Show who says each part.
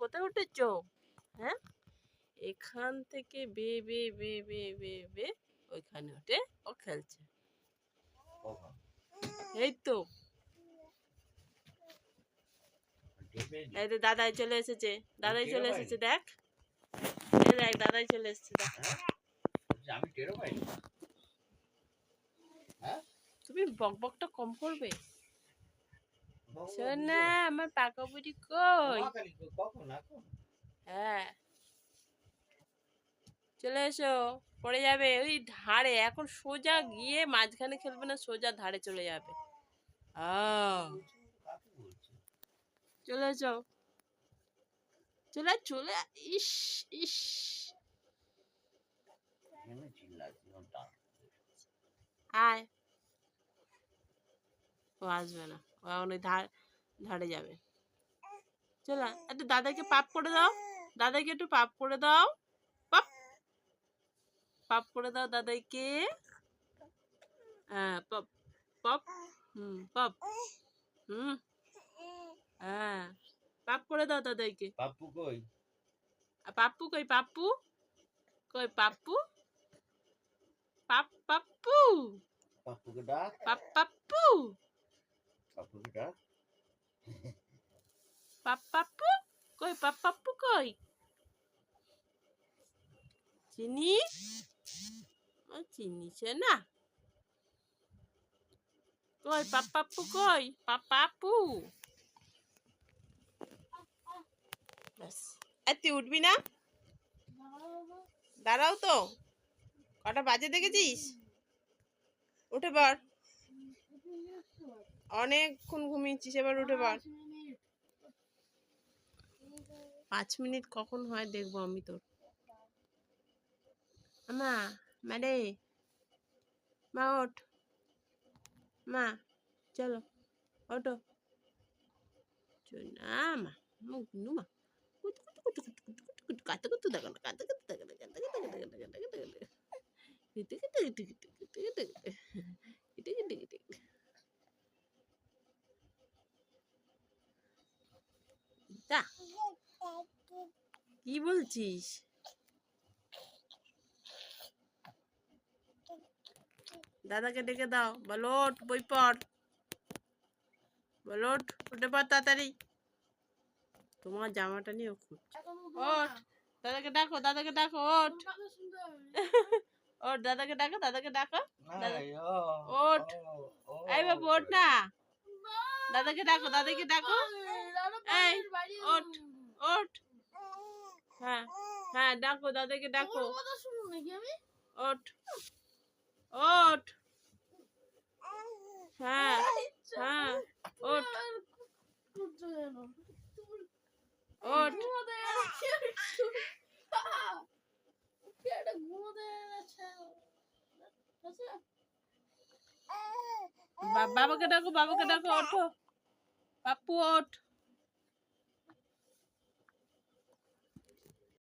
Speaker 1: কোথায় উঠেছ? হ্যাঁ? এখান থেকে বে বে বে বে বে বে ওইখানে উঠে ও খেলছে। এই তো। এই তো দাদাই চলে এসেছে। দাদাই চলে এসেছে দেখ। দেখ দাদাই চলে এসেছে দেখ।
Speaker 2: হ্যাঁ? আমি টেরও পাইনি। হ্যাঁ?
Speaker 1: তুমি বক বকটা কম করবে? আমার পাকা বুড়ি কই? হ্যাঁ। চলে এসো পড়ে যাবে। ওই ধারে এখন সোজা গিয়ে মাঝখানে খেলবে না সোজা ধারে চলে যাবে। চলে এসো। চলে চলে ইস ইস। আয়। ও আসবে না। ওই ধার ধারে যাবে। চলো একটু দাদাকে পাপ করে দাও। দাদাকে একটু পাপ করে দাও। পাপ। পাপ করে দাও দাদাইকে। হ্যাঁ পপ পপ হুম পপ। হুম। হ্যাঁ পাপ করে দাও দাদাইকে।
Speaker 2: পাপ্পু কই?
Speaker 1: পাপ্পু কই পাপ্পু? কই পাপ্পু? পাপ পাপ্পু?
Speaker 2: পাপ্পুকে ডাক।
Speaker 1: পাপ পাপ্পু?
Speaker 2: পাপ্পুকে ডাক
Speaker 1: পাপ পাপ্পু কই পাপ পাপ্পু কই চিনি ও চিনিছে না কই পাপ পাপ্পু কই পাপ পাপ্পু ব্যাস এই তুই উঠবি না? দাঁড়াও তো। কটা বাজে দেখেছিস? উঠে পড়। অনেকক্ষণ ঘুমিয়েছিস এবার উঠে পড় পাঁচ মিনিট কখন হয় দেখব আমি তোর মা ম্যাডে মা ওঠ মা চলো ওঠো না মা গুনু মা কুতু কুতু কুতু কুতু কাতে কুতু দেখো না কাতে কুতু দেখো না কাতে কুতু দেখো না কাতে কুতু দেখো না তা কি বলছিস? দাদাকে ডেকে দাও বলো বই পড়। বলো ওঠ উঠে পড় তাড়াতাড়ি। তোমার জামাটা নিয়ে খুঁজছে। ওঠ দাদাকে ডাকো দাদাকে ডাকো ওঠ। ওঠ দাদাকে ডাকো দাদাকে ডাকো। দাদা-
Speaker 2: নাই, ও,
Speaker 1: ওঠ। এই বাবু ওঠ না। দাদাকে ডাকো দাদাকে ডাকো। এই ওঠ ওঠ। হ্যাঁ হ্যাঁ ডাকো দাদাকে ডাকো। ওঠ ওঠ। হ্যাঁ হ্যাঁ ওঠ। ওঠ। বাবাকে ডাকো বাবাকে ডাকো ওঠো। পাপ্পু ওঠ।